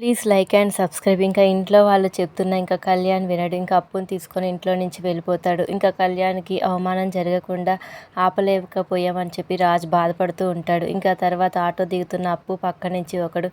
Please like and subscribe. ఇంకా ఇంట్లో వాళ్ళు చెప్తున్న ఇంకా కళ్యాణ్ వినడు. ఇంకా అప్పుని తీసుకొని ఇంట్లో నుంచి వెళ్ళిపోతాడు. ఇంకా కళ్యాణ్కి అవమానం జరగకుండా ఆపలేకపోయామని చెప్పి రాజ్ బాధపడుతూ ఉంటాడు. ఇంకా తర్వాత ఆటో దిగుతున్న అప్పు పక్క నుంచి ఒకడు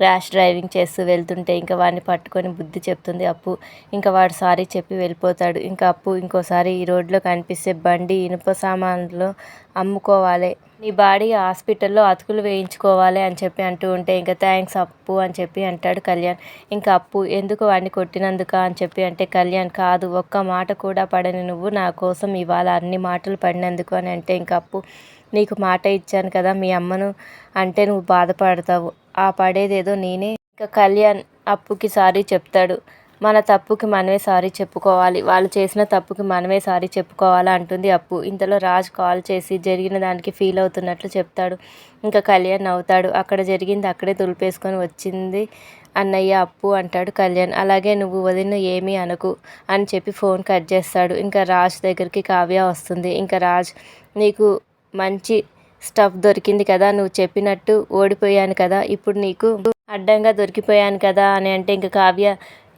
ర్యాష్ డ్రైవింగ్ చేస్తూ వెళ్తుంటే ఇంకా వాడిని పట్టుకొని బుద్ధి చెప్తుంది అప్పు. ఇంకా వాడు సారీ చెప్పి వెళ్ళిపోతాడు. ఇంకా అప్పు ఇంకోసారి ఈ రోడ్లో కనిపిస్తే బండి ఇనుప సామాన్లు అమ్ముకోవాలి. నీ బాడీ హాస్పిటల్లో అతుకులు వేయించుకోవాలి అని చెప్పి అంటూ ఉంటే ఇంకా థ్యాంక్స్ అప్పు అని చెప్పి అంటాడు కళ్యాణ్. ఇంకా అప్పు ఎందుకు వాడిని కొట్టినందుక? అని చెప్పి అంటే కళ్యాణ్ కాదు ఒక్క మాట కూడా పడని నువ్వు నా కోసం ఇవాళ అన్ని మాటలు పడినందుకు అని అంటే ఇంకా అప్పు నీకు మాట ఇచ్చాను కదా మీ అమ్మను అంటే నువ్వు బాధపడతావు. ఆ పడేదేదో నేనే. ఇంకా కళ్యాణ్ అప్పుకి సారీ చెప్తాడు. మన తప్పుకి మనమే సారీ చెప్పుకోవాలి. వాళ్ళు చేసిన తప్పుకి మనమే సారీ చెప్పుకోవాలా అంటుంది అప్పు. ఇంతలో రాజ్ కాల్ చేసి జరిగిన దానికి ఫీల్ అవుతున్నట్లు చెప్తాడు. ఇంకా కళ్యాణ్ అవుతాడు అక్కడ జరిగింది అక్కడే తులిపేసుకొని వచ్చింది అన్నయ్య అప్పు అంటాడు కళ్యాణ్. అలాగే నువ్వు వదిన ఏమీ అనకు అని చెప్పి ఫోన్ కట్ చేస్తాడు. ఇంకా రాజ్ దగ్గరికి కావ్య వస్తుంది. ఇంకా రాజ్ నీకు మంచి స్టఫ్ దొరికింది కదా నువ్వు చెప్పినట్టు ఓడిపోయాను కదా ఇప్పుడు నీకు అడ్డంగా దొరికిపోయాను కదా అని అంటే ఇంక కావ్య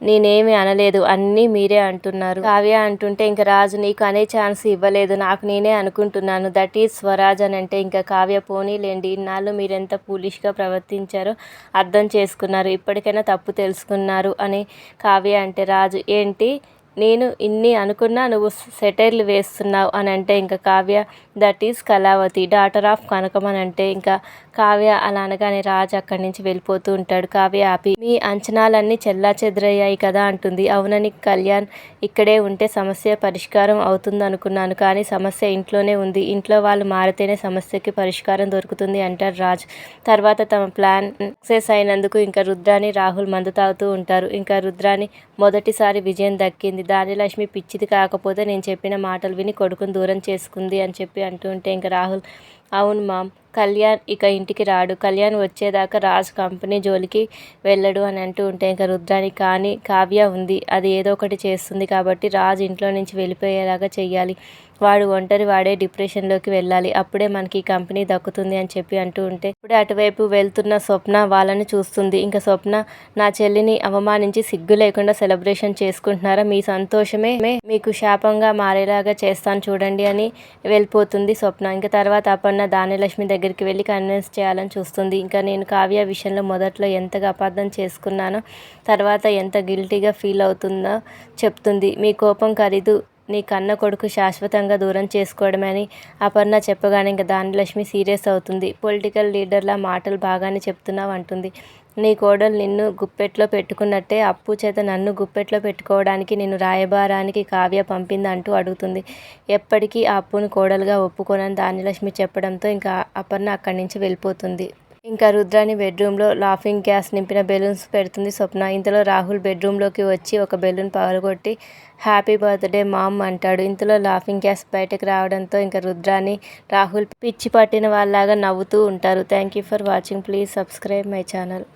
నేనేమి అనలేదు అన్నీ మీరే అంటున్నారు. కావ్య అంటుంటే ఇంకా రాజు నీకు అనే ఛాన్స్ ఇవ్వలేదు నాకు నేనే అనుకుంటున్నాను దట్ ఈజ్ స్వరాజ్ అని అంటే ఇంకా కావ్య పోనీలేండి ఇన్నాళ్ళు మీరెంత పూలిష్గా ప్రవర్తించారో అర్థం చేసుకున్నారు ఇప్పటికైనా తప్పు తెలుసుకున్నారు అని కావ్య అంటే రాజు ఏంటి నేను ఇన్ని అనుకున్నా నువ్వు సెటైర్లు వేస్తున్నావు అని అంటే ఇంకా Kavya that is Kalavathi daughter of Kanakam అని అంటే ఇంకా కావ్య అలా అనగానే రాజు అక్కడి నుంచి వెళ్ళిపోతూ ఉంటాడు. కావ్య ఆపి మీ అంచనాలన్నీ చెల్లా చెదరయ్యాయి కదా అంటుంది. అవునని కళ్యాణ్ ఇక్కడే ఉంటే సమస్య పరిష్కారం అవుతుంది అనుకున్నాను కానీ సమస్య ఇంట్లోనే ఉంది. ఇంట్లో వాళ్ళు మారితేనే సమస్యకి పరిష్కారం దొరుకుతుంది అంటారు రాజ్. తర్వాత తమ ప్లాన్ సక్సెస్ అయినందుకు ఇంకా రుద్రాని రాహుల్ మందు తాగుతూ ఉంటారు. ఇంకా రుద్రాని మొదటిసారి విజయం దక్కింది. దానిలక్ష్మి పిచ్చిది కాకపోతే నేను చెప్పిన మాటలు విని కొడుకుని దూరం చేసుకుంది అని చెప్పి అంటూ ఉంటే ఇంకా రాహుల్ అవును మామ్. కళ్యాణ్ ఇక ఇంటికి రాడు. కళ్యాణ్ వచ్చేదాకా రాజ్ కంపెనీ జోలికి వెళ్ళడు అని అంటూ ఉంటే ఇంకా రుద్రాని కానీ కావ్య ఉంది. అది ఏదో ఒకటి చేస్తుంది కాబట్టి రాజ్ ఇంట్లో నుంచి వెళ్ళిపోయేలాగా చెయ్యాలి. వాడు ఒంటరి వాడే డిప్రెషన్లోకి వెళ్ళాలి. అప్పుడే మనకి ఈ కంపెనీ దక్కుతుంది అని చెప్పి అంటూ ఉంటే ఇప్పుడే అటువైపు వెళ్తున్న స్వప్న వాళ్ళని చూస్తుంది. ఇంకా స్వప్న నా చెల్లిని అవమానించి సిగ్గు లేకుండా సెలబ్రేషన్ చేసుకుంటున్నారా? మీ సంతోషమే. మీకు శాపంగా మారేలాగా చేస్తాను చూడండి అని వెళ్ళిపోతుంది స్వప్న. ఇంకా తర్వాత అపర్ణ దానిలక్ష్మి దగ్గరికి వెళ్ళి కన్విన్స్ చేయాలని చూస్తుంది. ఇంకా నేను కావ్య విషయంలో మొదట్లో ఎంతగా అపార్థం చేసుకున్నానో తర్వాత ఎంత గిల్టీగా ఫీల్ అవుతుందో చెప్తుంది. మీ కోపం ఖరీదు. నీ కన్న కొడుకు శాశ్వతంగా దూరం చేసుకోవడమని అపర్ణ చెప్పగానే ఇంకా దానిలక్ష్మి సీరియస్ అవుతుంది. పొలిటికల్ లీడర్ల మాటలు బాగానే చెప్తున్నావు అంటుంది. నీ కోడలు నిన్ను గుప్పెట్లో పెట్టుకున్నట్టే అప్పు చేత నన్ను గుప్పెట్లో పెట్టుకోవడానికి నేను రాయబారానికి కావ్య పంపింది అంటూ అడుగుతుంది. ఎప్పటికీ ఆ అప్పును కోడలుగా ఒప్పుకోనని దానిలక్ష్మి చెప్పడంతో ఇంకా అపర్ణ అక్కడి నుంచి వెళ్ళిపోతుంది. ఇంకా రుద్రాని బెడ్రూమ్లో లాఫింగ్ గ్యాస్ నింపిన బెలూన్స్ పెడుతుంది స్వప్న. ఇంతలో రాహుల్ బెడ్రూమ్లోకి వచ్చి ఒక బెలూన్ పగలగొట్టి హ్యాపీ బర్త్డే మామ్ అంటాడు. ఇంతలో లాఫింగ్ గ్యాస్ బయటకు రావడంతో ఇంకా రుద్రాని రాహుల్ పిచ్చి పట్టిన వాళ్ళలాగా నవ్వుతూ ఉంటారు. Thank you for watching. Please subscribe my channel.